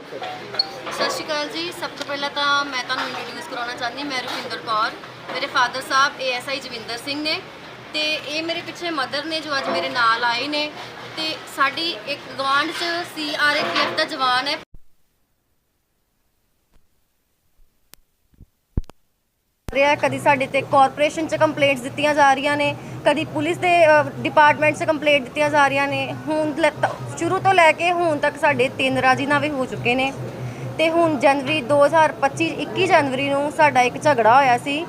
ਸਤਿ ਸ਼੍ਰੀ ਅਕਾਲ ਜੀ। ਸਭ ਤੋਂ ਪਹਿਲਾਂ ਤਾਂ ਮੈਂ ਤੁਹਾਨੂੰ ਇੰਟਰੋਡਿਊਸ ਕਰਾਉਣਾ ਚਾਹੁੰਦੀ ਮੈਂ ਰੁਪਿੰਦਰ ਕੌਰ। ਮੇਰੇ ਫਾਦਰ ਸਾਹਿਬ ਏਐਸਆਈ ਜਵਿੰਦਰ ਸਿੰਘ ਨੇ ਤੇ ਇਹ ਮੇਰੇ ਪਿੱਛੇ ਮਦਰ ਨੇ ਜੋ ਅੱਜ ਮੇਰੇ ਨਾਲ ਆਏ ਨੇ ਤੇ ਸਾਡੀ ਇੱਕ ਗਵਾਂਢ ਚ ਸੀਆਰਪੀਐਫ ਦਾ ਜਵਾਨ ਹੈ। ਰਿਹਾ ਕਦੀ ਸਾਡੇ ਤੇ ਕਾਰਪੋਰੇਸ਼ਨ ਚ ਕੰਪਲੇਂਟਸ ਦਿੱਤੀਆਂ ਜਾ ਰਹੀਆਂ ਨੇ, ਕਦੀ ਪੁਲਿਸ ਦੇ ਡਿਪਾਰਟਮੈਂਟ ਚ ਕੰਪਲੇਂਟ ਦਿੱਤੀਆਂ ਜਾ ਰਹੀਆਂ ਨੇ। ਹੁਣ ਲੈ- ਤ- ਸ਼ੁਰੂ ਤੋਂ ਲੈ ਕੇ ਹੁਣ ਤੱਕ ਸਾਡੇ ਤਿੰਨ ਰਾਜੀਨਾਮੇ ਹੋ ਚੁੱਕੇ ਨੇ। ਤੇ ਹੁਣ ਜਨਵਰੀ 2025 21 ਜਨਵਰੀ ਨੂੰ ਸਾਡਾ ਇੱਕ ਝਗੜਾ ਹੋਇਆ ਸੀ,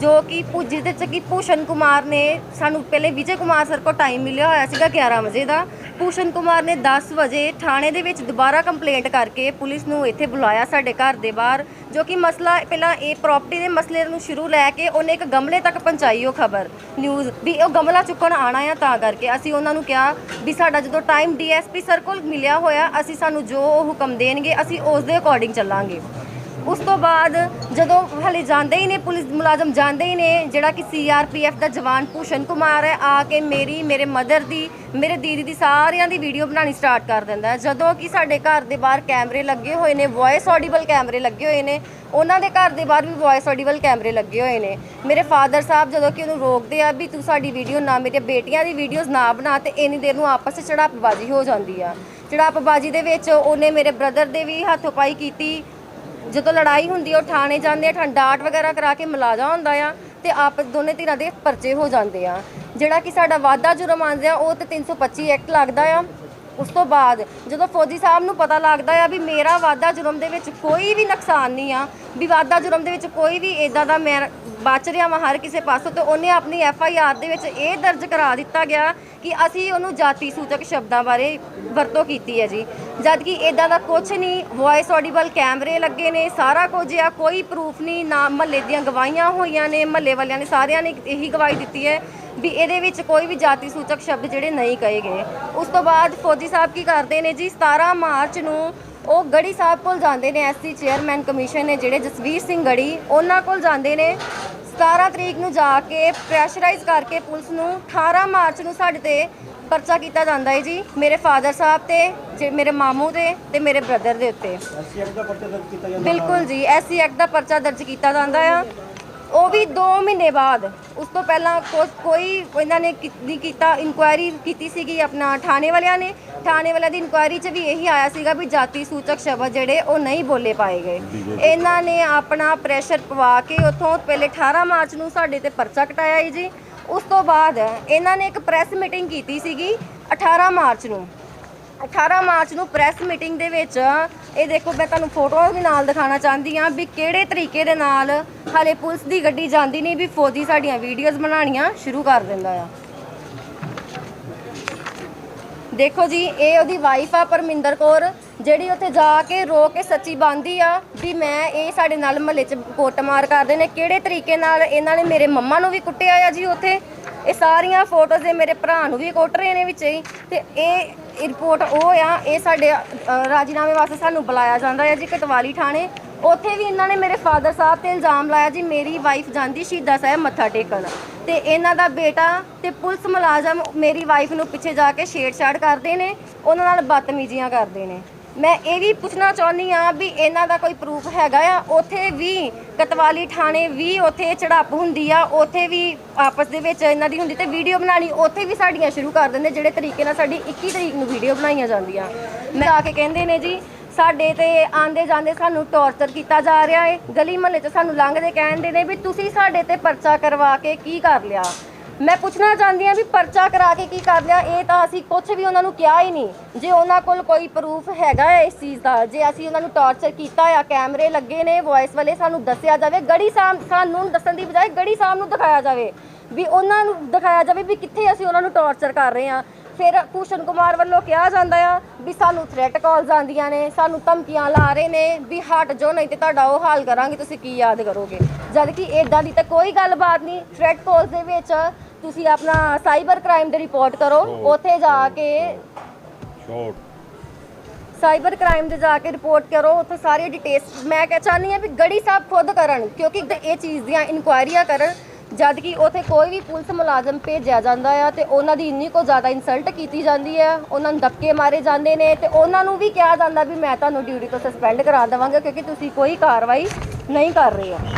ਜੋ ਕਿ ਭੁ- ਜਿਹਦੇ ਚ ਕਿ ਭੂਸ਼ਣ ਕੁਮਾਰ ਨੇ ਸਾਨੂੰ ਪਹਿਲੇ ਵਿਜੇ ਕੁਮਾਰ ਸਰ ਕੋ ਟਾਈਮ ਮਿਲਿਆ ਹੋਇਆ ਸੀਗਾ 11 ਵਜੇ ਦਾ। ਭੂਸ਼ਣ ਕੁਮਾਰ ਨੇ 10 ਵਜੇ ਥਾਣੇ ਦੇ ਵਿੱਚ ਦੁਬਾਰਾ ਕੰਪਲੇਂਟ ਕਰਕੇ ਪੁਲਿਸ ਨੂੰ ਇੱਥੇ ਬੁਲਾਇਆ ਸਾਡੇ ਘਰ ਦੇ ਬਾਹਰ, ਜੋ ਕਿ ਮਸਲਾ ਪਹਿਲਾਂ ਇਹ ਪ੍ਰਾਪਰਟੀ ਦੇ ਮਸਲੇ ਨੂੰ ਸ਼ੁਰੂ ਲੈ ਕੇ ਉਹਨੇ ਇੱਕ ਗਮਲੇ ਤੱਕ ਪਹੁੰਚਾਈ ਉਹ ਖਬਰ ਨਿਊਜ਼ ਵੀ ਉਹ ਗਮਲਾ ਚੁੱਕਣ ਆਣਾ ਆ ਤਾਂ ਕਰਕੇ। ਅਸੀਂ ਉਹਨਾਂ ਨੂੰ ਕਿਹਾ ਵੀ ਸਾਡਾ ਜਦੋਂ ਟਾਈਮ ਡੀਐਸਪੀ ਸਰ ਕੋਲ ਮਿਲਿਆ ਹੋਇਆ, ਅਸੀਂ ਸਾਨੂੰ ਜੋ ਉਹ ਹੁਕਮ ਦੇਣਗੇ, ਅਸੀਂ ਉਸ ਦੇ ਅਕੋਰਡਿੰਗ ਚੱਲਾਂਗੇ। ਉਸ ਤੋਂ ਬਾਅਦ ਜਦੋਂ ਹਲੇ ਜਾਂਦੇ ਹੀ ਨੇ, ਪੁਲਿਸ ਮੁਲਾਜ਼ਮ ਜਾਂਦੇ ਹੀ ਨੇ ਜਿਹੜਾ ਕਿ ਸੀਆਰਪੀਐਫ ਦਾ ਜਵਾਨ ਭੂਸ਼ਣ ਕੁਮਾਰ ਹੈ, ਆ ਕੇ ਮੇਰੀ, ਮੇਰੇ ਮਦਰ ਦੀ, ਮੇਰੇ ਦੀਦੀ ਦੀ ਸਾਰਿਆਂ ਦੀ ਵੀਡੀਓ ਬਣਾਉਣੀ ਸਟਾਰਟ ਕਰ ਦਿੰਦਾ ਹੈ। ਜਦੋਂ ਕਿ ਸਾਡੇ ਘਰ ਦੇ ਬਾਹਰ ਕੈਮਰੇ ਲੱਗੇ ਹੋਏ ਨੇ ਵੌਇਸ ਆਡੀਬਲ ਕੈਮਰੇ ਲੱਗੇ ਹੋਏ ਨੇ, ਉਹਨਾਂ ਦੇ ਘਰ ਦੇ ਬਾਹਰ ਵੀ ਵੌਇਸ ਆਡੀਬਲ ਕੈਮਰੇ ਲੱਗੇ ਹੋਏ ਨੇ। ਮੇਰੇ ਫਾਦਰ ਸਾਹਿਬ ਜਦੋਂ ਕਿ ਉਹਨੂੰ ਰੋਕਦੇ ਆ ਵੀ ਤੂੰ ਸਾਡੀ ਵੀਡੀਓ ਨਾ ਮੇਰੇ ਬੇਟੀਆਂ ਦੀ ਵੀਡੀਓਜ਼ ਨਾ ਬਣਾ ਤੇ ਇੰਨੀ ਦੇਰ ਨੂੰ ਆਪਸ ਵਿੱਚ ਝੜਪਬਾਜ਼ੀ ਹੋ ਜਾਂਦੀ ਆ। ਝੜਪਬਾਜ਼ੀ ਦੇ ਵਿੱਚ ਉਹਨੇ ਮੇਰੇ ਬ੍ਰਦਰ ਦੇ ਵੀ ਹੱਥੋਂ ਪਾਈ ਕੀਤੀ ਜਦੋਂ ਲੜਾਈ ਹੁੰਦੀ ਆ, ਉਹ ਥਾਣੇ ਜਾਂਦੇ ਆ ਠੰਡਾਟ ਵਗੈਰਾ ਕਰਾ ਕੇ ਮਲਾਜਾ ਹੁੰਦਾ ਆ ਤੇ ਆਪ ਦੋਨੇ ਧਿਰਾਂ ਦੇ ਪਰਚੇ ਹੋ ਜਾਂਦੇ ਆ। ਜਿਹੜਾ ਕਿ ਸਾਡਾ ਵਾਅਦਾ ਜੁਰਮ ਆਂਦੇ ਆ, ਉਹ ਤੇ 325 ਐਕਟ ਲੱਗਦਾ ਆ। ਉਸ ਤੋਂ ਬਾਅਦ ਜਦੋਂ ਫੌਜੀ ਸਾਹਿਬ ਨੂੰ ਪਤਾ ਲੱਗਦਾ ਆ ਵੀ ਮੇਰਾ ਵਾਅਦਾ ਜੁਰਮ ਦੇ ਵਿੱਚ ਕੋਈ ਵੀ ਨੁਕਸਾਨ ਨਹੀਂ ਆ, ਵੀ ਵਾਅਦਾ ਜੁਰਮ ਦੇ ਵਿੱਚ ਕੋਈ ਵੀ ਇਦਾਂ ਦਾ ਮੈਂ ਬਚ ਰਿਹਾ ਵਾ ਹਰ ਕਿਸੇ ਪਾਸੋਂ ਤੇ ਉਹਨੇ ਆਪਣੀ ਐਫ ਆਈ ਆਰ ਦੇ ਵਿੱਚ ਇਹ ਦਰਜ ਕਰਾ ਦਿੱਤਾ ਗਿਆ ਕਿ ਅਸੀਂ ਉਹਨੂੰ ਜਾਤੀ ਸੂਚਕ ਸ਼ਬਦਾਂ ਬਾਰੇ ਵਰਤੋਂ ਕੀਤੀ ਹੈ ਜੀ। ਜਦ ਕਿ ਇਦਾਂ ਦਾ ਕੁਝ ਨਹੀਂ ਵੌਇਸ ਆਡੀਬਲ ਕੈਮਰੇ ਲੱਗੇ ਨੇ, ਸਾਰਾ ਕੁਝ ਆ, ਕੋਈ ਪ੍ਰੂਫ ਨਹੀਂ, ਨਾ ਮਹੱਲੇ ਦੀਆਂ ਗਵਾਹੀਆਂ ਹੋਈਆਂ ਨੇ, ਮਹੱਲੇ ਵਾਲਿਆਂ ਨੇ ਸਾਰਿਆਂ ਨੇ ਇਹੀ ਗਵਾਹੀ ਦਿੱਤੀ ਹੈ ਵੀ ਇਹਦੇ ਵਿੱਚ ਕੋਈ ਵੀ ਜਾਤੀ ਸੂਚਕ ਸ਼ਬਦ ਜਿਹੜੇ ਨਹੀਂ ਕਹੇ ਗਏ। ਉਸ ਤੋਂ ਬਾਅਦ ਫੌਜੀ ਸਾਹਿਬ ਕੀ ਕਰਦੇ ਨੇ ਜੀ 17 ਮਾਰਚ ਨੂੰ ਉਹ ਗੜੀ ਸਾਹਿਬ ਕੋਲ ਜਾਂਦੇ ਨੇ ਐਸਸੀ ਚੇਅਰਮੈਨ ਕਮਿਸ਼ਨ ਨੇ, ਜਿਹੜੇ ਜਸਵੀਰ ਸਿੰਘ ਗੜੀ, ਉਹਨਾਂ ਕੋਲ ਜਾਂਦੇ ਨੇ। 17 ਤਰੀਕ ਨੂੰ ਜਾ ਕੇ ਪ੍ਰੈਸ਼ਰਾਈਜ਼ ਕਰਕੇ ਪੁਲਿਸ ਨੂੰ 18 ਮਾਰਚ ਨੂੰ ਸਾਡੇ ਤੇ ਪਰਚਾ ਕੀਤਾ ਜਾਂਦਾ ਹੈ ਜੀ ਮੇਰੇ ਫਾਦਰ ਸਾਹਿਬ ਤੇ ਜੇ ਮੇਰੇ ਮਾਮੂ ਤੇ ਤੇ ਮੇਰੇ ਬ੍ਰਦਰ ਦੇ ਉੱਤੇ। ਐਸਸੀਐਫ ਦਾ ਪਰਚਾ ਦਰਜ ਕੀਤਾ ਜਾਂਦਾ ਬਿਲਕੁਲ ਜੀ ਐਸਸੀ ਐਕਟ ਦਾ ਪਰਚਾ ਦਰਜ ਕੀਤਾ ਜਾਂਦਾ ਆ। ਉਹ ਵੀ 2 ਮਹੀਨੇ ਬਾਅਦ। ਉਸ ਤੋਂ ਪਹਿਲਾਂ ਕੋਈ ਇਹਨਾਂ ਨੇ ਨਹੀਂ ਕੀਤਾ ਇਨਕੁਆਇਰੀ ਕੀਤੀ ਸੀਗੀ ਆਪਣਾ ਥਾਣੇ ਵਾਲਿਆਂ ਨੇ। ਥਾਣੇ ਵਾਲਿਆਂ ਦੀ ਇਨਕੁਆਇਰੀ 'ਚ ਵੀ ਇਹੀ ਆਇਆ ਸੀਗਾ ਵੀ ਜਾਤੀ ਸੂਚਕ ਸ਼ਬਦ ਜਿਹੜੇ ਉਹ ਨਹੀਂ ਬੋਲੇ ਪਾਏ ਗਏ। ਇਹਨਾਂ ਨੇ ਆਪਣਾ ਪ੍ਰੈਸ਼ਰ ਪਵਾ ਕੇ ਉੱਥੋਂ ਪਹਿਲੇ 18 ਮਾਰਚ ਨੂੰ ਸਾਡੇ ਤੇ ਪਰਚਾ ਕਟਾਇਆ ਜੀ। ਉਸ ਤੋਂ ਬਾਅਦ ਇਹਨਾਂ ਨੇ ਇੱਕ ਪ੍ਰੈਸ ਮੀਟਿੰਗ ਕੀਤੀ ਸੀਗੀ 18 ਮਾਰਚ ਨੂੰ। 18 ਮਾਰਚ ਨੂੰ ਪ੍ਰੈਸ ਮੀਟਿੰਗ ਦੇ ਵਿੱਚ ਇਹ ਦੇਖੋ, ਮੈਂ ਤੁਹਾਨੂੰ ਫੋਟੋਆਂ ਵੀ ਨਾਲ ਦਿਖਾਉਣਾ ਚਾਹੁੰਦੀ ਆ ਵੀ ਕਿਹੜੇ ਤਰੀਕੇ ਦੇ ਨਾਲ ਹਾਲੇ ਪੁਲਿਸ ਦੀ ਗੱਡੀ ਜਾਂਦੀ ਨਹੀਂ ਵੀ ਫੌਜੀ ਸਾਡੀਆਂ ਵੀਡੀਓਜ਼ ਬਣਾਉਣੀਆਂ ਸ਼ੁਰੂ ਕਰ ਦਿੰਦਾ ਆ। ਦੇਖੋ ਜੀ, ਇਹ ਉਹਦੀ ਵਾਈਫ ਆ ਪਰਮਿੰਦਰ ਕੌਰ, ਜਿਹੜੀ ਉੱਥੇ ਜਾ ਕੇ ਰੋ ਕੇ ਸੱਚੀ ਬੰਦੀ ਆ ਵੀ ਮੈਂ ਇਹ ਸਾਡੇ ਨਾਲ ਮਹੱਲੇ 'ਚ ਕੁੱਟਮਾਰ ਕਰਦੇ ਨੇ। ਕਿਹੜੇ ਤਰੀਕੇ ਨਾਲ ਇਹਨਾਂ ਨੇ ਮੇਰੇ ਮੰਮਾ ਨੂੰ ਵੀ ਕੁੱਟਿਆ ਆ ਜੀ ਉੱਥੇ? ਇਹ ਸਾਰੀਆਂ ਫੋਟੋਜ਼ ਦੇ ਮੇਰੇ ਭਰਾ ਨੂੰ ਵੀ ਕੁੱਟ ਰਹੇ ਨੇ ਵਿੱਚ ਹੀ। ਤੇ ਇਹ ਰਿਪੋਰਟ ਉਹ ਆ, ਇਹ ਸਾਡੇ ਰਾਜੀਨਾਮੇ ਵਾਸਤੇ ਸਾਨੂੰ ਬੁਲਾਇਆ ਜਾਂਦਾ ਹੈ ਜੀ ਕਤਵਾਲੀ ਥਾਣੇ। ਉੱਥੇ ਵੀ ਇਹਨਾਂ ਨੇ ਮੇਰੇ ਫਾਦਰ ਸਾਹਿਬ ਤੇ ਇਲਜ਼ਾਮ ਲਾਇਆ ਜੀ, ਮੇਰੀ ਵਾਈਫ ਜਾਂਦੀ ਸ਼ਹੀਦਾਂ ਸਾਹਿਬ ਮੱਥਾ ਟੇਕਣ। ਤੇ ਇਹਨਾਂ ਦਾ ਬੇਟਾ ਤੇ ਪੁਲਿਸ ਮੁਲਾਜ਼ਮ ਮੇਰੀ ਵਾਈਫ ਨੂੰ ਪਿੱਛੇ ਜਾ ਕੇ ਛੇੜਛਾੜ ਕਰਦੇ ਨੇ, ਉਹਨਾਂ ਨਾਲ ਬਦਤਮੀਜ਼ੀਆਂ ਕਰਦੇ ਨੇ। ਮੈਂ ਇਹ ਵੀ ਪੁੱਛਣਾ ਚਾਹੁੰਦੀ ਆ ਵੀ ਇਹਨਾਂ ਦਾ ਕੋਈ ਪ੍ਰੂਫ ਹੈਗਾ ਆ? ਉੱਥੇ ਵੀ ਕਤਵਾਲੀ ਥਾਣੇ ਵੀ ਉੱਥੇ ਝੜਪ ਹੁੰਦੀ ਆ, ਉੱਥੇ ਵੀ ਆਪਸ ਦੇ ਵਿੱਚ ਇਹਨਾਂ ਦੀ ਹੁੰਦੀ ਤੇ ਵੀਡੀਓ ਬਣਾਣੀ ਉੱਥੇ ਵੀ ਸਾਡੀਆਂ ਸ਼ੁਰੂ ਕਰ ਦਿੰਦੇ, ਜਿਹੜੇ ਤਰੀਕੇ ਨਾਲ ਸਾਡੀ 21 ਤਰੀਕ ਨੂੰ ਵੀਡੀਓ ਬਣਾਈਆਂ ਜਾਂਦੀਆਂ। ਮੈਂ ਆ ਕੇ ਕਹਿੰਦੇ ਨੇ ਜੀ, ਸਾਡੇ ਤੇ ਆਂਦੇ ਜਾਂਦੇ ਸਾਨੂੰ ਟੌਰਚਰ ਕੀਤਾ ਜਾ ਰਿਹਾ ਏ, ਗਲੀ ਮਹੱਲੇ 'ਚ ਸਾਨੂੰ ਲੰਘਦੇ ਕਹਿੰਦੇ ਨੇ ਵੀ ਤੁਸੀਂ ਸਾਡੇ ਤੇ ਪਰਚਾ ਕਰਵਾ ਕੇ ਕੀ ਕਰ ਲਿਆ? ਮੈਂ ਪੁੱਛਣਾ ਚਾਹੁੰਦੀ ਆ ਵੀ ਪਰਚਾ ਕਰਾ ਕੇ ਕੀ ਕਰ ਲਿਆ? ਇਹ ਤਾਂ ਅਸੀਂ ਕੁਝ ਵੀ ਉਹਨਾਂ ਨੂੰ ਕਿਹਾ ਹੀ ਨਹੀਂ। ਜੇ ਉਹਨਾਂ ਕੋਲ ਕੋਈ ਪ੍ਰੂਫ ਹੈਗਾ ਹੈ ਇਸ ਚੀਜ਼ ਦਾ, ਜੇ ਅਸੀਂ ਉਹਨਾਂ ਨੂੰ ਟੌਰਚਰ ਕੀਤਾ ਆ, ਕੈਮਰੇ ਲੱਗੇ ਨੇ ਵੌਇਸ ਵਾਲੇ ਸਾਨੂੰ ਦੱਸਿਆ ਜਾਵੇ, ਗੜੀ ਸਾਹਿਬ ਸਾਨੂੰ ਦੱਸਣ ਦੀ ਬਜਾਏ ਗੜੀ ਸਾਹਿਬ ਨੂੰ ਦਿਖਾਇਆ ਜਾਵੇ, ਵੀ ਉਹਨਾਂ ਨੂੰ ਦਿਖਾਇਆ ਜਾਵੇ ਵੀ ਕਿੱਥੇ ਅਸੀਂ ਉਹਨਾਂ ਨੂੰ ਟੌਰਚਰ ਕਰ ਰਹੇ ਆ ਫਿਰ ਭੂਸ਼ਣ ਕੁਮਾਰ ਵੱਲੋਂ ਕਿਹਾ ਜਾਂਦਾ ਆ ਵੀ ਸਾਨੂੰ ਥ੍ਰੈਟ ਕਾਲਸ ਆਉਂਦੀਆਂ ਨੇ, ਸਾਨੂੰ ਧਮਕੀਆਂ ਲਾ ਰਹੇ ਨੇ, ਵੀ ਹਟ ਜਾਓ, ਨਹੀਂ ਤੇ ਤੁਹਾਡਾ ਉਹ ਹਾਲ ਕਰਾਂਗੇ, ਤੁਸੀਂ ਕੀ ਯਾਦ ਕਰੋਗੇ? ਜਦ ਕਿ ਇਦਾਂ ਦੀ ਤਾਂ ਕੋਈ ਗੱਲਬਾਤ ਨਹੀਂ ਥ੍ਰੈਟ ਕਾਲਸ ਦੇ ਵਿੱਚ ਤੁਸੀਂ ਆਪਣਾ ਸਾਈਬਰ ਕ੍ਰਾਈਮ ਦੀ ਰਿਪੋਰਟ ਕਰੋ ਉੱਥੇ ਜਾ ਕੇ ਸ਼ਾਰਟ ਸਾਈਬਰ ਕ੍ਰਾਈਮ ਦੇ ਜਾ ਕੇ ਰਿਪੋਰਟ ਕਰੋ ਉੱਥੇ ਸਾਰੀ ਡਿਟੇਲਸ ਮੈਂ ਕਹਿ ਚਾਹਨੀ ਆ ਵੀ ਗੜੀ ਸਾਹਿਬ ਖੁਦ ਕਰਨ ਕਿਉਂਕਿ ਇਹ ਚੀਜ਼ ਦੀਆਂ ਇਨਕੁਆਇਰੀਆਂ ਕਰਨ ਜਦ ਕਿ ਉਥੇ ਕੋਈ ਵੀ ਪੁਲਿਸ ਮੁਲਾਜ਼ਮ ਭੇਜਿਆ ਜਾਂਦਾ ਆ ਤੇ ਉਹਨਾਂ ਦੀ ਇੰਨੀ ਕੋ ਜ਼ਿਆਦਾ ਇਨਸਲਟ ਕੀਤੀ ਜਾਂਦੀ ਹੈ ਉਹਨਾਂ ਨੂੰ ਧੱਕੇ ਮਾਰੇ ਜਾਂਦੇ ਨੇ ਤੇ ਉਹਨਾਂ ਨੂੰ ਵੀ ਕਿਹਾ ਜਾਂਦਾ ਵੀ ਮੈਂ ਤੁਹਾਨੂੰ ਡਿਊਟੀ ਤੋਂ ਸਸਪੈਂਡ ਕਰਾ ਦੇਵਾਂਗਾ ਕਿਉਂਕਿ ਤੁਸੀਂ ਕੋਈ ਕਾਰਵਾਈ ਨਹੀਂ ਕਰ ਰਹੇ ਆ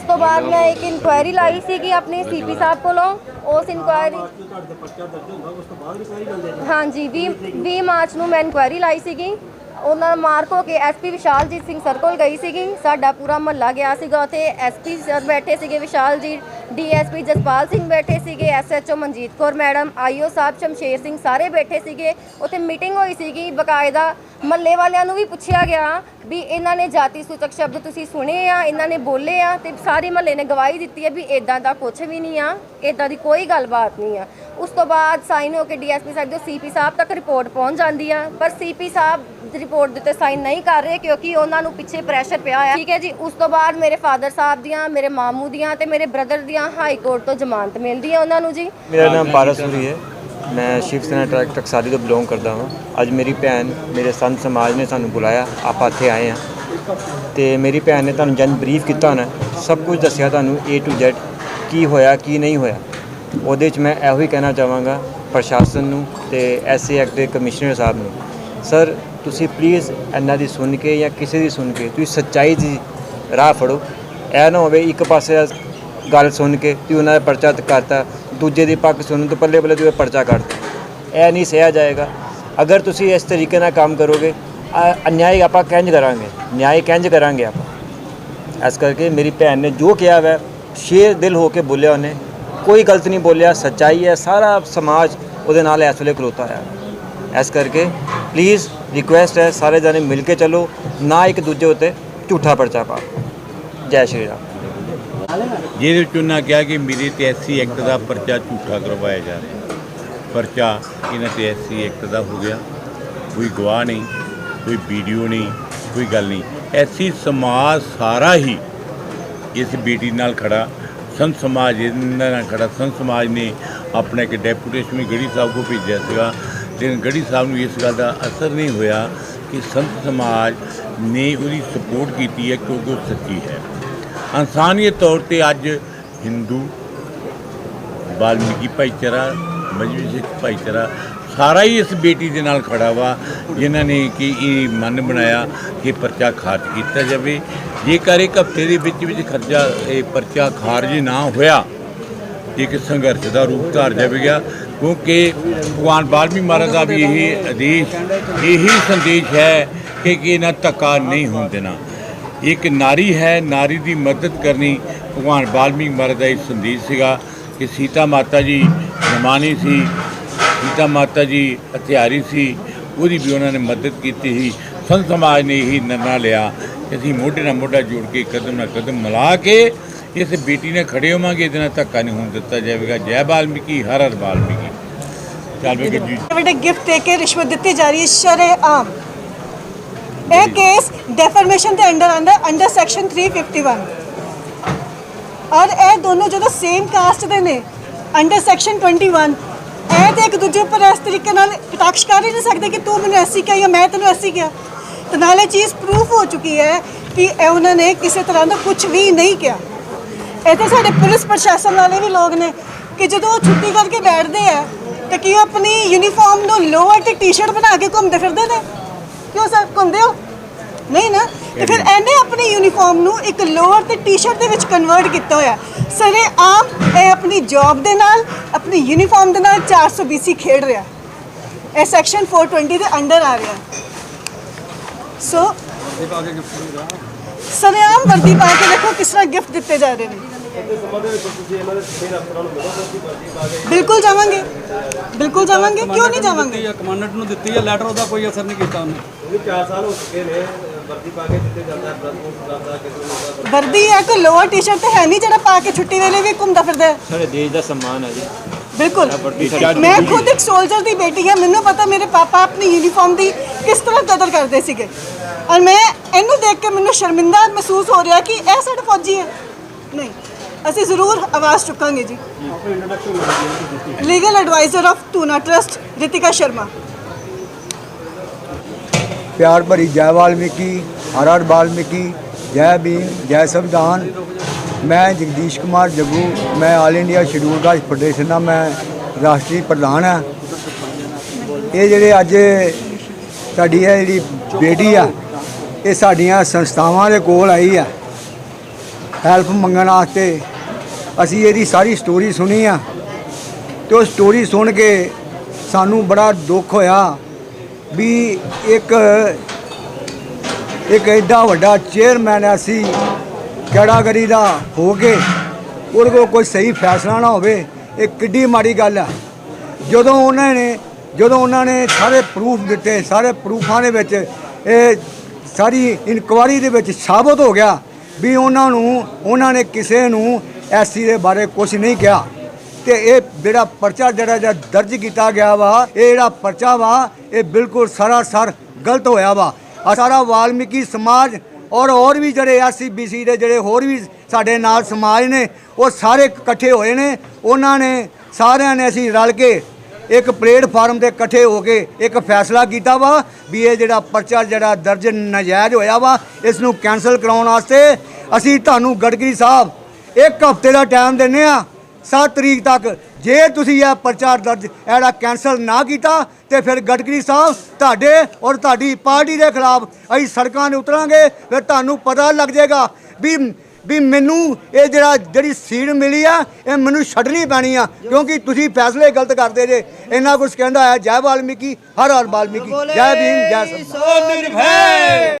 ਉਸ ਤੋਂ ਬਾਅਦ ਮੈਂ ਇੱਕ ਇਨਕੁਆਇਰੀ ਲਾਈ ਸੀਗੀ ਆਪਣੇ ਸੀਪੀ ਸਾਹਿਬ ਕੋਲੋਂ। ਉਸ ਇਨਕੁਆਇਰੀ ਹਾਂਜੀ 20 20 ਮਾਰਚ ਨੂੰ ਮੈਂ ਇਨਕੁਆਇਰੀ ਲਾਈ ਸੀਗੀ। ਉਹਨਾਂ ਮਾਰਕ ਹੋ ਕੇ ਐਸਪੀ ਵਿਸ਼ਾਲਜੀਤ ਸਿੰਘ ਸਰ ਕੋਲ ਗਈ ਸੀਗੀ। ਸਾਡਾ ਪੂਰਾ ਮਹੱਲਾ ਗਿਆ ਸੀਗਾ। ਉੱਥੇ ਐਸਪੀ ਸਰ ਬੈਠੇ ਸੀਗੇ ਵਿਸ਼ਾਲ ਜੀ ਡੀਐਸਪੀ ਜਸਪਾਲ ਸਿੰਘ ਬੈਠੇ ਸੀਗੇ, SHO Manjit Kaur madam, IO ਸਾਹਿਬ ਸ਼ਮਸ਼ੇਰ ਸਿੰਘ ਸਾਰੇ ਬੈਠੇ ਸੀਗੇ। ਉੱਥੇ ਮੀਟਿੰਗ ਹੋਈ ਸੀਗੀ, ਬਕਾਇਦਾ ਮਹੱਲੇ ਵਾਲਿਆਂ ਨੂੰ ਵੀ ਪੁੱਛਿਆ ਗਿਆ ਵੀ ਇਹਨਾਂ ਨੇ ਜਾਤੀ ਸੂਚਕ ਸ਼ਬਦ ਤੁਸੀਂ ਸੁਣੇ ਆ, ਇਹਨਾਂ ਨੇ ਬੋਲੇ ਆ ਤੇ ਸਾਰੇ ਮਹੱਲੇ ਨੇ ਗਵਾਹੀ ਦਿੱਤੀ ਹੈ ਵੀ ਇਦਾਂ ਦਾ ਕੁਝ ਵੀ ਨਹੀਂ ਆ ਇਦਾਂ ਦੀ ਕੋਈ ਗੱਲਬਾਤ ਨਹੀਂ ਆ। ਉਸ ਤੋਂ ਬਾਅਦ ਸਾਈਨ ਹੋ ਕੇ ਡੀਐਸਪੀ ਸਾਹਿਬ ਜੋ ਸੀਪੀ ਸਾਹਿਬ ਤੱਕ ਰਿਪੋਰਟ ਪਹੁੰਚ ਜਾਂਦੀ ਆ, ਪਰ ਸੀਪੀ ਸਾਹਿਬ ਰਿਪੋਰਟ ਦਿੱਤੇ ਸਾਈਨ ਨਹੀਂ ਕਰ ਰਹੇ ਕਿਉਂਕਿ ਉਹਨਾਂ ਨੂੰ ਪਿੱਛੇ ਪ੍ਰੈਸ਼ਰ ਪਿਆ ਆ ਠੀਕ ਹੈ ਜੀ, ਉਸ ਤੋਂ ਬਾਅਦ ਮੇਰੇ ਫਾਦਰ ਸਾਹਿਬ ਦੀਆਂ, ਮੇਰੇ ਮਾਮੂ ਦੀਆਂ ਤੇ ਮੇਰੇ ਬ੍ਰਦਰ ਦੀਆਂ ਹਾਈ ਕੋਰਟ ਤੋਂ ਜ਼ਮਾਨਤ ਮਿਲਦੀ ਹੈ ਉਹਨਾਂ ਨੂੰ ਜੀ। ਮੇਰਾ ਨਾਮ ਪਾਰਸ ਹੈ। ਮੈਂ ਸ਼ਿਵ ਸੈਨਾ ਟਰੈਕ ਟਕਸਾਲੀ ਤੋਂ ਬਿਲੋਂਗ ਕਰਦਾ ਹਾਂ। ਅੱਜ ਮੇਰੀ ਭੈਣ, ਮੇਰੇ ਸੰਤ ਸਮਾਜ ਨੇ ਸਾਨੂੰ ਬੁਲਾਇਆ। ਆਪਾਂ ਇੱਥੇ ਆਏ ਹਾਂ। ਤੇ ਮੇਰੀ ਭੈਣ ਨੇ ਤੁਹਾਨੂੰ ਜਨ ਬਰੀਫ ਕੀਤਾ ਹੋਣਾ। ਸਭ ਕੁਝ ਦੱਸਿਆ ਤੁਹਾਨੂੰ A to Z, ਕੀ ਹੋਇਆ, ਕੀ ਨਹੀਂ ਹੋਇਆ। ਉਹਦੇ ਵਿੱਚ ਮੈਂ ਇਹੋ ਹੀ ਕਹਿਣਾ ਚਾਹਾਂਗਾ ਪ੍ਰਸ਼ਾਸਨ ਨੂੰ ਤੇ ਐਸਏ ਐਕਟ ਦੇ ਕਮਿਸ਼ਨਰ ਸਾਹਿਬ ਨੂੰ। ਸਰ ਤੁਸੀਂ ਪਲੀਜ਼ ਇਹਨਾਂ ਦੀ ਸੁਣ ਕੇ ਜਾਂ ਕਿਸੇ ਦੀ ਸੁਣ ਕੇ, ਤੁਸੀਂ ਸੱਚਾਈ ਦੀ ਰਾਹ ਫੜੋ। ਇਹ ਨਾ ਹੋਵੇ ਇੱਕ ਪਾਸੇ ਗੱਲ ਸੁਣ ਕੇ ਤੁਸੀਂ ਉਹਨਾਂ ਦਾ ਪਰਚਾ ਕਰਤਾ, ਦੂਜੇ ਦੀ ਪੱਕ ਸੁਣਨ ਤੋਂ ਪੱਲੇ ਪੱਲੇ ਤੁਸੀਂ ਪਰਚਾ ਕਰਤਾ ਇਹ ਨਹੀਂ ਸਹਿਆ ਜਾਏਗਾ। ਅਗਰ ਤੁਸੀਂ ਇਸ ਤਰੀਕੇ ਨਾਲ ਕੰਮ ਕਰੋਗੇ, ਅ- ਅਨਿਆਏ ਆਪਾਂ ਕਿੰਝ ਕਰਾਂਗੇ? ਨਿਆਏ ਕਿੰਝ ਕਰਾਂਗੇ ਆਪਾਂ? ਇਸ ਕਰਕੇ ਮੇਰੀ ਭੈਣ ਨੇ ਜੋ ਕਿਹਾ ਵੈ, ਸ਼ੇਰ ਦਿਲ ਹੋ ਕੇ ਬੋਲਿਆ ਉਹਨੇ। ਕੋਈ ਗਲਤ ਨਹੀਂ ਬੋਲਿਆ, ਸੱਚਾਈ ਹੈ, ਸਾਰਾ ਸਮਾਜ ਉਹਦੇ ਨਾਲ ਇਸ ਵੇਲੇ ਖਲੋਤਾ ਹੈ ਇਸ ਕਰਕੇ ਪਲੀਜ਼ ਰਿਕੁਐਸਟ ਹੈ ਸਾਰੇ ਜਾਣੇ ਮਿਲ ਕੇ ਚੱਲੋ, ਨਾ ਇੱਕ ਦੂਜੇ ਉੱਤੇ ਝੂਠਾ ਪਰਚਾ ਪਾਓ ਜੈ ਸ਼੍ਰੀ ਰਾਮ। ਜਿਹਦੇ ਵਿੱਚ ਉਹਨਾਂ ਕਿਹਾ ਕਿ ਮੇਰੇ ਤੇ ਐਸਸੀ ਐਕਟ ਦਾ ਪਰਚਾ ਝੂਠਾ ਕਰਵਾਇਆ ਜਾ ਰਿਹਾ ਪਰਚਾ ਇਹਨਾਂ ਤੇ ਐਸਸੀ ਐਕਟ ਦਾ ਹੋ ਗਿਆ। ਕੋਈ ਗਵਾਹ ਨਹੀਂ, ਕੋਈ ਵੀਡੀਓ ਨਹੀਂ, ਕੋਈ ਗੱਲ ਨਹੀਂ। ਐਸੀ ਸਮਾਜ ਸਾਰਾ ਹੀ ਇਸ ਬੇਟੀ ਨਾਲ ਖੜਾ। ਸੰਤ ਸਮਾਜ ਇਹਨਾਂ ਨਾਲ ਖੜਾ। ਸੰਤ ਸਮਾਜ ਨੇ ਆਪਣਾ ਇੱਕ ਡੈਪੂਟੇਸ਼ਨ ਵੀ ਗੜੀ ਸਾਹਿਬ ਕੋ ਭੇਜਿਆ ਸੀਗਾ। ਲੇਕਿਨ ਗੜੀ ਸਾਹਿਬ ਨੂੰ ਇਸ ਗੱਲ ਦਾ ਅਸਰ ਨਹੀਂ ਹੋਇਆ ਕਿ ਸੰਤ ਸਮਾਜ ਨੇ ਉਹਦੀ ਸਪੋਰਟ ਕੀਤੀ ਹੈ ਕਿਉਂਕਿ ਉਹ ਸੱਚੀ ਹੈ। ਇਨਸਾਨੀਅਤ ਤੌਰ ਤੇ ਅੱਜ ਹਿੰਦੂ ਵਾਲਮੀਕੀ ਭਾਈਚਾਰਾ, ਮਜਬੀ ਸਿੱਖ ਭਾਈਚਾਰਾ, ਸਾਰਾ ਹੀ ਇਸ ਬੇਟੀ ਦੇ ਨਾਲ ਖੜਾ ਵਾ, ਜਿਨ੍ਹਾਂ ਨੇ ਕਿ ਇਹ ਮਨ ਬਣਾਇਆ ਕਿ ਪਰਚਾ ਖਾਰਜ ਕੀਤਾ ਜਾਵੇ। ਜੇਕਰ ਇੱਕ ਹਫ਼ਤੇ ਦੇ ਵਿੱਚ ਵਿੱਚ ਖਰਚਾ, ਇਹ ਪਰਚਾ ਖਾਰਜ ਨਾ ਹੋਇਆ ਇੱਕ ਸੰਘਰਸ਼ ਦਾ ਰੂਪ ਧਾਰ ਜਾਵੇਗਾ ਕਿਉਂਕਿ ਭਗਵਾਨ ਵਾਲਮੀਕ ਮਹਾਰਾਜ ਦਾ ਵੀ ਇਹੀ ਆਦੇਸ਼, ਇਹੀ ਸੰਦੇਸ਼ ਹੈ ਕਿ ਕਿ ਇਹਨਾਂ ਧੱਕਾ ਨਹੀਂ ਹੋਣ ਦੇਣਾ। ਇੱਕ ਨਾਰੀ ਹੈ, ਨਾਰੀ ਦੀ ਮਦਦ ਕਰਨੀ ਭਗਵਾਨ ਵਾਲਮੀਕ ਮਹਾਰਾਜ ਦਾ ਇਹ ਸੰਦੇਸ਼ ਸੀਗਾ ਕਿ ਸੀਤਾ ਮਾਤਾ ਜੀ ਨਿਮਾਣੀ ਸੀ, ਸੀਤਾ ਮਾਤਾ ਜੀ ਹਥਿਆਰੀ ਸੀ, ਉਹਦੀ ਵੀ ਉਹਨਾਂ ਨੇ ਮਦਦ ਕੀਤੀ ਸੀ। ਸੰਤ ਸਮਾਜ ਨੇ ਇਹੀ ਨਿਰਣਾ ਲਿਆ ਕਿ ਅਸੀਂ ਮੋਢੇ ਨਾਲ ਮੋਢਾ ਜੋੜ ਕੇ ਕਦਮ ਨਾਲ ਕਦਮ ਮਿਲਾ ਕੇ ਇਸ ਬੇਟੀ ਨੇ ਖੜੇ ਹੋਵਾਂਗੇ ਇਹਦੇ ਨਾਲ ਧੱਕਾ ਨਹੀਂ ਹੋਣ ਦਿੱਤਾ ਜਾਵੇਗਾ। ਜੈ ਵਾਲਮੀਕੀ ਹਰ ਹਰ ਵਾਲਮੀਕੀ ਚੱਲ ਵੇ ਜੀ। ਵੱਡੇ ਗਿਫਟ ਦੇ ਕੇ ਰਿਸ਼ਵਤ ਦਿੱਤੀ ਜਾ ਰਹੀ ਹੈ ਸ਼ਰੇਆਮ। ਇਹ ਕੇਸ ਡੈਫਰਮੇਸ਼ਨ ਦੇ ਅੰਡਰ ਆਂਦਾ ਅੰਡਰ ਸੈਕਸ਼ਨ 351 ਔਰ ਇਹ ਦੋਨੋਂ ਜਦੋਂ ਸੇਮ ਕਾਸਟ ਦੇ ਨੇ ਅੰਡਰ ਸੈਕਸ਼ਨ 21 ਇਹ ਤੇ ਇੱਕ ਦੂਜੇ ਉੱਪਰ ਇਸ ਤਰੀਕੇ ਨਾਲ ਕਟਾਕਸ਼ ਕਰ ਹੀ ਨਹੀਂ ਸਕਦੇ ਕਿ ਤੂੰ ਮੈਨੂੰ ਐਸੀ ਕਿਹਾ ਜਾਂ ਮੈਂ ਤੈਨੂੰ ਐਸੀ ਕਿਹਾ। ਤੇ ਨਾਲੇ ਚੀਜ਼ ਪ੍ਰੂਫ ਹੋ ਚੁੱਕੀ ਹੈ ਕਿ ਇਹ ਉਹਨਾਂ ਨੇ ਕਿਸੇ ਤਰ੍ਹਾਂ ਦਾ ਕੁਝ ਵੀ ਨਹੀਂ ਕਿਹਾ। ਇੱਥੇ ਸਾਡੇ ਪੁਲਿਸ ਪ੍ਰਸ਼ਾਸਨ ਵਾਲੇ ਵੀ ਲੋਕ ਨੇ ਕਿ ਜਦੋਂ ਉਹ ਛੁੱਟੀ ਕਰਕੇ ਬੈਠਦੇ ਆ, ਤੇ ਕੀ ਉਹ ਆਪਣੀ ਯੂਨੀਫਾਰਮ ਨੂੰ ਲੋਅਰ ਤੇ ਟੀ-ਸ਼ਰਟ ਬਣਾ ਕੇ ਘੁੰਮਦੇ ਫਿਰਦੇ ਨੇ? ਕਿਉਂ ਸਰ, ਘੁੰਮਦੇ ਹੋ? ਨਹੀਂ ਨਾ? ਤੇ ਫਿਰ ਇਹਨੇ ਆਪਣੀ ਯੂਨੀਫਾਰਮ ਨੂੰ ਇੱਕ ਲੋਅਰ ਤੇ ਟੀ-ਸ਼ਰਟ ਦੇ ਵਿੱਚ ਕਨਵਰਟ ਕੀਤਾ ਹੋਇਆ। ਸਰੇ ਆਮ ਇਹ ਆਪਣੀ ਜੌਬ ਦੇ ਨਾਲ, ਆਪਣੀ ਯੂਨੀਫਾਰਮ ਦੇ ਨਾਲ 400 BC ਖੇਡ ਰਿਹਾ। ਇਹ ਸੈਕਸ਼ਨ 420 ਦੇ ਅੰਡਰ ਆ ਰਿਹਾ। ਸੋ ਸਰੇਆਮ ਵਰਦੀ ਪਾ ਕੇ ਦੇਖੋ ਕਿਸ ਤਰ੍ਹਾਂ ਗਿਫਟ ਦਿੱਤੇ ਜਾ ਰਹੇ ਨੇ। ਬਿਲਕੁਲ ਜਾਵਾਂਗੇ। ਬਿਲਕੁਲ ਜਾਵਾਂਗੇ। ਕਿਉਂ ਨਹੀਂ ਜਾਵਾਂਗੇ? ਕਮਾਂਡੈਂਟ ਨੂੰ ਦਿੱਤੀ ਹੈ ਲੈਟਰ ਉਹਦਾ ਕੋਈ ਅਸਰ ਨਹੀਂ ਕੀਤਾ ਉਹਨੇ। ਉਹਨੂੰ 4 ਸਾਲ ਹੋ ਚੁੱਕੇ ਨੇ ਵਰਦੀ ਪਾ ਕੇ ਦਿੱਤੇ ਜਾਂਦਾ ਹੈ ਵਰਦੀ ਹੈ ਕੋਈ ਲੋਅਰ ਟੀ-ਸ਼ਰਟ ਤੇ ਹੈ ਨਹੀਂ ਜਿਹੜਾ ਪਾ ਕੇ ਛੁੱਟੀ ਵੇਲੇ ਵੀ ਘੁੰਮਦਾ ਫਿਰਦਾ ਹੈ? ਸਾਡੇ ਦੇਸ਼ ਦਾ ਸਨਮਾਨ ਹੈ ਜੀ। ਬਿਲਕੁਲ। ਮੈਂ ਖੁਦ ਇੱਕ ਸੋਲਜਰ ਦੀ ਬੇਟੀ ਹਾਂ। ਮੈਨੂੰ ਪਤਾ ਮੇਰੇ ਪਾਪਾ ਆਪਣੀ ਯੂਨੀਫਾਰਮ ਦੀ ਕਿਸ ਤਰ੍ਹਾਂ ਕਦਰ ਕਰਦੇ ਸੀਗੇ। ਔਰ ਮੈਂ ਇਹਨੂੰ ਦੇਖ ਕੇ ਮੈਨੂੰ ਸ਼ਰਮਿੰਦਾ ਮਹਿਸੂਸ ਹੋ ਰਿਹਾ ਕਿ ਇਹ ਸਾਡਾ ਫੌਜੀ ਹੈ ਨਹੀਂ ਅਸੀਂ ਜ਼ਰੂਰ ਆਵਾਜ਼ ਚੁੱਕਾਂਗੇ ਜੀ ਲੀਗਲ ਐਡਵਾਈਜ਼ਰ ਆਫ ਟੂਨਾ ਟਰਸਟ ਰਿਤਿਕਾ ਸ਼ਰਮਾ प्यार भरी जय वाल्मीकि हर हर वाल्मीकि जय भीम जय संविधान ਮੈਂ ਜਗਦੀਸ਼ ਕੁਮਾਰ ਜੱਗੂ ਮੈਂ all India scheduled caste federation ਦਾ ਮੈਂ ਰਾਸ਼ਟਰੀ ਪ੍ਰਧਾਨ ਹਾਂ ਇਹ ਜਿਹੜੇ ਅੱਜ ਸਾਡੀ ਇਹ ਜਿਹੜੀ ਬੇਟੀ ਆ ਇਹ ਸਾਡੀਆਂ ਸੰਸਥਾਵਾਂ ਦੇ ਕੋਲ ਆਈ ਆ। ਹੈਲਪ ਮੰਗਣ ਵਾਸਤੇ ਅਸੀਂ ਇਹਦੀ ਸਾਰੀ ਸਟੋਰੀ ਸੁਣੀ ਆ। ਤੇ ਉਹ ਸਟੋਰੀ ਸੁਣ ਕੇ ਸਾਨੂੰ ਬੜਾ ਦੁੱਖ ਹੋਇਆ ਵੀ ਇੱਕ ਇੱਕ ਐਡਾ ਵੱਡਾ ਚੇਅਰਮੈਨ ਐਸੀ ਕੈਡਾਗਰੀ ਦਾ ਹੋ ਕੇ ਉਹਦੇ ਕੋਲ ਕੋਈ ਸਹੀ ਫੈਸਲਾ ਨਾ ਹੋਵੇ। ਇਹ ਕਿੱਡੀ ਮਾੜੀ ਗੱਲ ਆ। ਜਦੋਂ ਉਹਨਾਂ ਨੇ ਜਦੋਂ ਉਹਨਾਂ ਨੇ ਸਾਰੇ ਪ੍ਰੂਫ ਦਿੱਤੇ, ਸਾਰੇ ਪ੍ਰੂਫਾਂ ਦੇ ਵਿੱਚ ਇਹ ਸਾਰੀ ਇਨਕੁਆਰੀ ਦੇ ਵਿੱਚ ਸਾਬਤ ਹੋ ਗਿਆ ਵੀ ਉਹਨਾਂ ਨੂੰ, ਉਹਨਾਂ ਨੇ ਕਿਸੇ ਨੂੰ ਐਸਸੀ ਦੇ ਬਾਰੇ ਕੁਝ ਨਹੀਂ ਕਿਹਾ। ਤੇ ਇਹ ਜਿਹੜਾ ਪਰਚਾ ਜਿਹੜਾ ਜਿਹੜਾ ਦਰਜ ਕੀਤਾ ਗਿਆ ਵਾ, ਇਹ ਜਿਹੜਾ ਪਰਚਾ ਵਾ, ਇਹ ਬਿਲਕੁਲ ਸਰਾਸਰ ਗਲਤ ਹੋਇਆ ਵਾ। ਆਹ ਸਾਰਾ ਵਾਲਮੀਕੀ ਸਮਾਜ ਔਰ ਹੋਰ ਵੀ ਜਿਹੜੇ ਐਸਸੀ ਬੀਸੀ ਦੇ ਜਿਹੜੇ ਹੋਰ ਵੀ ਸਾਡੇ ਨਾਲ ਸਮਾਜ ਨੇ, ਉਹ ਸਾਰੇ ਇਕੱਠੇ ਹੋਏ ਨੇ। ਉਹਨਾਂ ਨੇ ਸਾਰਿਆਂ ਨੇ ਅਸੀਂ ਰਲ ਕੇ ਇੱਕ ਪਲੇਟਫਾਰਮ ਤੇ ਇਕੱਠੇ ਹੋ ਕੇ ਇੱਕ ਫੈਸਲਾ ਕੀਤਾ ਵਾ ਵੀ ਇਹ ਜਿਹੜਾ ਪਰਚਾ, ਜਿਹੜਾ ਦਰਜ ਨਾਜਾਇਜ਼ ਹੋਇਆ ਵਾ, ਇਸ ਨੂੰ ਕੈਨਸਲ ਕਰਾਉਣ ਵਾਸਤੇ ਅਸੀਂ ਤੁਹਾਨੂੰ ਗੜਗਰੀ ਸਾਹਿਬ ਇੱਕ ਹਫ਼ਤੇ ਦਾ ਟਾਈਮ ਦਿੰਨੇ ਆ 7 ਤਰੀਕ ਤੱਕ। ਜੇ ਤੁਸੀਂ ਇਹ ਪਰਚਾ ਦਰਜ, ਇਹਦਾ ਕੈਨਸਲ ਨਾ ਕੀਤਾ, ਤੇ ਫਿਰ ਗੜਗਰੀ ਸਾਹਿਬ ਤੁਹਾਡੇ ਔਰ ਤੁਹਾਡੀ ਪਾਰਟੀ ਦੇ ਖਿਲਾਫ ਅਸੀਂ ਸੜਕਾਂ 'ਤੇ ਉਤਰਾਂਗੇ, ਫਿਰ ਤੁਹਾਨੂੰ ਪਤਾ ਲੱਗ ਜਾਏਗਾ ਵੀ ਵੀ ਮੈਨੂੰ ਇਹ ਜਿਹੜਾ ਜਿਹੜੀ ਸੀਟ ਮਿਲੀ ਆ ਇਹ ਮੈਨੂੰ ਛੱਡਣੀ ਪੈਣੀ ਆ ਕਿਉਂਕਿ ਤੁਸੀਂ ਫੈਸਲੇ ਗਲਤ ਕਰਦੇ ਜੇ। ਇੰਨਾ ਕੁਝ ਕਹਿੰਦਾ ਹੈ ਜੈ ਵਾਲਮੀਕੀ ਹਰ ਹਰ ਵਾਲਮੀਕੀ। ਜੈ ਭੀਮ ਜੈ ਸੰਤ